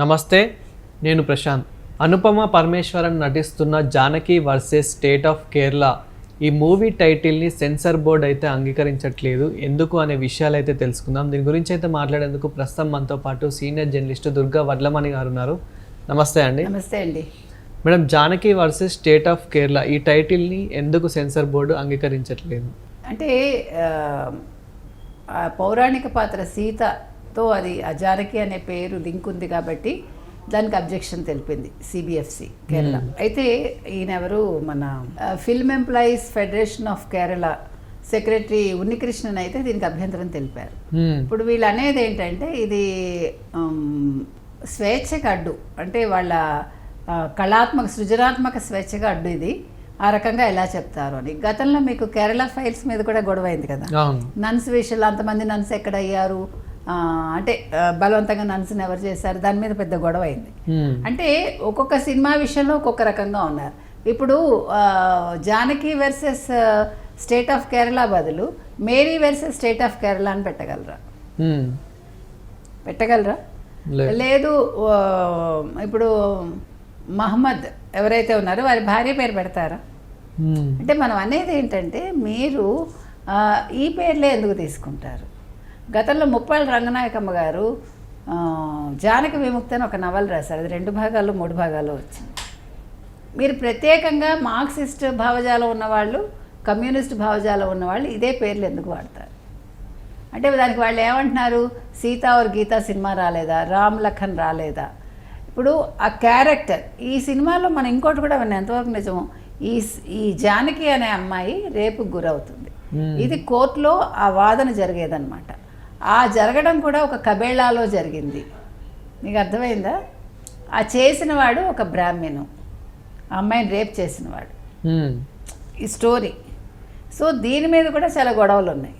నమస్తే నేను ప్రశాంత్. అనుపమ పరమేశ్వరన్ నటిస్తున్న Janaki versus state of Kerala. ఈ మూవీ టైటిల్ని సెన్సార్ బోర్డ్ అయితే అంగీకరించట్లేదు. ఎందుకు అనే విషయాలు అయితే తెలుసుకుందాం. దీని గురించి అయితే మాట్లాడేందుకు ప్రస్తుతం మనతో పాటు సీనియర్ జర్నలిస్ట్ దుర్గా వడ్లమణి గారు ఉన్నారు. నమస్తే అండి. నమస్తే అండి. Madam Janaki versus state of Kerala ఈ టైటిల్ని ఎందుకు సెన్సార్ బోర్డు అంగీకరించట్లేదు? అంటే పౌరాణిక పాత్ర సీతతో అది అజారకి అనే పేరు లింక్ ఉంది కాబట్టి దానికి అబ్జెక్షన్ తెలిపింది సిబిఎఫ్సి కేరళ. అయితే ఈయన ఎవరు మన film employees federation of Kerala secretary Unnikrishnan అయితే దీనికి అభ్యంతరం తెలిపారు. హ్మ్. ఇప్పుడు వీళ్ళు అనేది ఏంటంటే ఇది స్వేచ్ఛకు అడ్డు. అంటే వాళ్ళ కళాత్మక సృజనాత్మక స్వేచ్ఛగా అడ్డు ఇది. ఆ రకంగా ఎలా చెప్తారు అని. గతంలో మీకు కేరళ ఫైల్స్ మీద కూడా గొడవ అయింది కదా? నన్స్ విషయంలో అంతమంది నన్స్ ఎక్కడ అయ్యారు అంటే బలవంతంగా నన్స్ని ఎవరు చేశారు దాని మీద పెద్ద గొడవ అయింది. అంటే ఒక్కొక్క సినిమా విషయంలో ఒక్కొక్క రకంగా ఉన్నారు ఇప్పుడు Janaki versus state of Kerala బదులు Mary versus state of Kerala అని పెట్టగలరా. పెట్టగలరా లేదు. ఇప్పుడు మహమ్మద్ ఎవరైతే ఉన్నారో వారి భార్య పేరు పెడతారా. అంటే మనం అనేది ఏంటంటే మీరు ఈ పేర్లే ఎందుకు తీసుకుంటారు గతంలో ముప్పాళ్ళ రంగనాయకమ్మ గారు జానకి విముక్తి అని ఒక నవల రాశారు. అది రెండు భాగాలు మూడు భాగాలు వచ్చింది. మీరు ప్రత్యేకంగా మార్క్సిస్ట్ భావజాలం ఉన్నవాళ్ళు కమ్యూనిస్ట్ భావజాలం ఉన్నవాళ్ళు ఇదే పేర్లు ఎందుకు వాడతారు? అంటే దానికి వాళ్ళు ఏమంటున్నారు? సీతా और గీతా సినిమా రాలేదా? రామ్ లఖన్ రాలేదా? ఇప్పుడు ఆ క్యారెక్టర్ ఈ సినిమాలో మనం ఇంకోటి కూడా విన్నాం. ఎంతవరకు నిజము? ఈ ఈ జానకి అనే అమ్మాయి రేపుకు గురవుతుంది. ఇది కోర్టులో ఆ వాదన జరిగేదన్నమాట. ఆ జరగడం కూడా ఒక కబేళాలో జరిగింది. నీకు అర్థమైందా? ఆ చేసిన వాడు ఒక బ్రాహ్మణు. అమ్మాయిని రేప్ చేసినవాడు. హ్మ్. ఈ స్టోరీ. సో దీని మీద కూడా చాలా గొడవలు ఉన్నాయి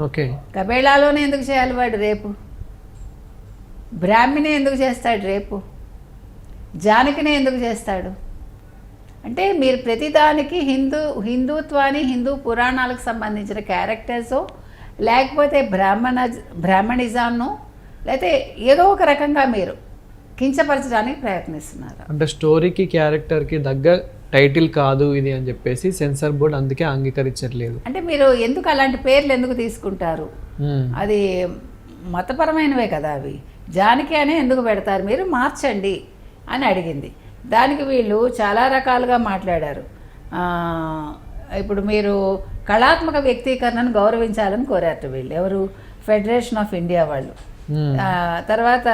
ఓకే. కబేళాలోనే ఎందుకు చేయాలి వాడు రేపు? బ్రాహ్మణే ఎందుకు చేస్తాడు రేపు? జానకినే ఎందుకు చేస్తాడు? అంటే మీరు ప్రతిదానికి హిందూ హిందుత్వాన్ని హిందూ పురాణాలకు సంబంధించిన క్యారెక్టర్స్ లేకపోతే బ్రాహ్మణ బ్రాహ్మణిజాన్ని లేకపోతే ఏదో ఒక రకంగా మీరు కించపరచడానికి ప్రయత్నిస్తున్నారు. అంటే స్టోరీకి క్యారెక్టర్కి దగ్గ టైటిల్ కాదు ఇది అని చెప్పేసి సెన్సార్ బోర్డ్ అందుకే అంగీకరించట్లేదు. అంటే మీరు ఎందుకు అలాంటి పేర్లు ఎందుకు తీసుకుంటారు. అది మతపరమైనవే కదా అవి. జానకి అనే ఎందుకు పెడతారు? మీరు మార్చండి అని అడిగింది. దానికి వీళ్ళు చాలా రకాలుగా మాట్లాడారు. ఇప్పుడు మీరు కళాత్మక వ్యక్తీకరణను గౌరవించాలని కోరారు వీళ్ళు. ఎవరు? ఫెడరేషన్ ఆఫ్ ఇండియా వాళ్ళు. ఆ, తర్వాత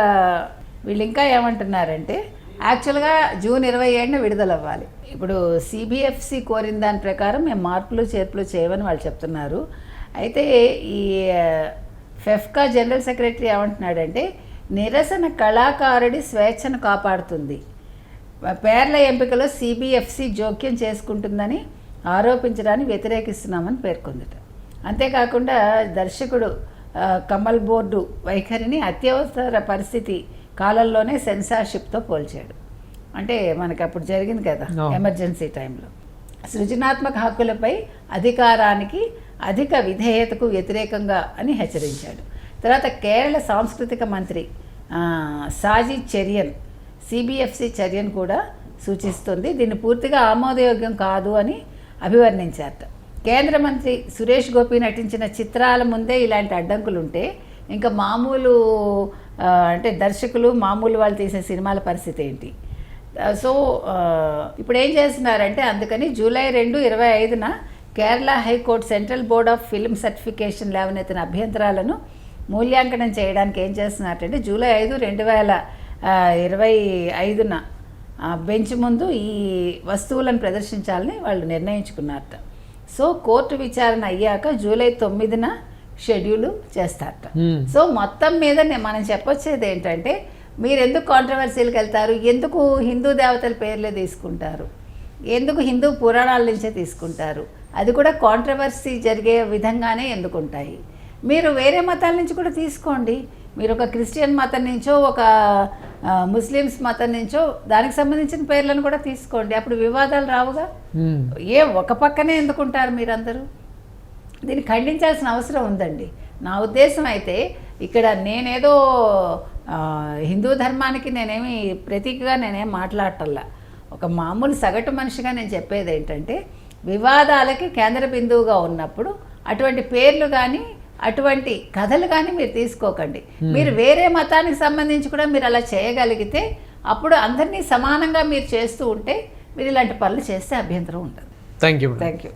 వీళ్ళు ఇంకా ఏమంటున్నారంటే యాక్చువల్గా జూన్ ఇరవై ఏడున విడుదల అవ్వాలి ఇప్పుడు సిబిఎఫ్సి కోరిన దాని ప్రకారం మేము మార్పులు చేర్పులు చేయమని వాళ్ళు చెప్తున్నారు. అయితే ఈ ఫెఫ్కా జనరల్ సెక్రటరీ ఏమంటున్నాడంటే నిరసన కళాకారుడి స్వేచ్ఛను కాపాడుతుంది. పేర్ల ఎంపికలో సిబిఎఫ్సి జోక్యం చేసుకుంటుందని ఆరోపించడాన్ని వ్యతిరేకిస్తున్నామని పేర్కొందట. అంతేకాకుండా దర్శకుడు కమల్ బోర్డు వైఖరిని అత్యవసర పరిస్థితి కాలంలోనే సెన్సార్షిప్తో పోల్చాడు. అంటే మనకి అప్పుడు జరిగింది కదా. ఎమర్జెన్సీ టైంలో. సృజనాత్మక హక్కులపై అధికారానికి అధిక విధేయతకు వ్యతిరేకంగా అని హెచ్చరించాడు. తర్వాత కేరళ సాంస్కృతిక మంత్రి సాజీ చర్యన్ సిబిఎఫ్సి చర్యను కూడా సూచిస్తుంది. దీన్ని పూర్తిగా ఆమోదయోగ్యం కాదు అని అభివర్ణించారట. కేంద్ర మంత్రి సురేష్ గోపి నటించిన చిత్రాల ముందే ఇలాంటి అడ్డంకులు ఉంటే ఇంకా మామూలు అంటే దర్శకులు మామూలు వాళ్ళు తీసిన సినిమాల పరిస్థితి ఏంటి? సో ఇప్పుడు ఏం చేస్తున్నారంటే అందుకని జూలై రెండు ఇరవై ఐదున Kerala high court central board of film certification లేవనెత్తిన అభ్యంతరాలను మూల్యాంకనం చేయడానికి ఏం చేస్తున్నారంటే జూలై ఐదు రెండు వేల ఇరవై ఐదున బెంచ్ ముందు ఈ వస్తువులను ప్రదర్శించాలని వాళ్ళు నిర్ణయించుకున్నారట. సో కోర్టు విచారణ అయ్యాక జూలై తొమ్మిదిన షెడ్యూల్ చేస్తారట. సో మొత్తం మీద మనం చెప్పొచ్చేది ఏంటంటే మీరు ఎందుకు కాంట్రవర్సీలకు వెళ్తారు? ఎందుకు హిందూ దేవతల పేర్లే తీసుకుంటారు? ఎందుకు హిందూ పురాణాల నుంచే తీసుకుంటారు? అది కూడా కాంట్రవర్సీ జరిగే విధంగానే ఎందుకు ఉంటాయి మీరు వేరే మతాల నుంచి కూడా తీసుకోండి. మీరు ఒక క్రిస్టియన్ మతం నుంచో ఒక ముస్లిమ్స్ మతం నుంచో దానికి సంబంధించిన పేర్లను కూడా తీసుకోండి. అప్పుడు వివాదాలు రావుగా. ఏ ఒక పక్కనే ఎందుకుంటారు మీరందరూ? దీన్ని ఖండించాల్సిన అవసరం ఉందండి. నా ఉద్దేశం అయితే ఇక్కడ నేనేదో హిందూ ధర్మానికి నేనేమి ప్రతీకగా నేనేం మాట్లాడటల్లా ఒక మామూలు సగటు మనిషిగా నేను చెప్పేది ఏంటంటే వివాదాలకి కేంద్ర బిందువుగా ఉన్నప్పుడు అటువంటి పేర్లు కానీ అటువంటి కథలు కానీ మీరు తీసుకోకండి. మీరు వేరే మతానికి సంబంధించి కూడా మీరు అలా చేయగలిగితే అప్పుడు అందరినీ సమానంగా మీరు చేస్తూ ఉంటే మీరు ఇలాంటి పనులు చేస్తే అభ్యంతరం ఉంటుంది థ్యాంక్ యూ థ్యాంక్ యూ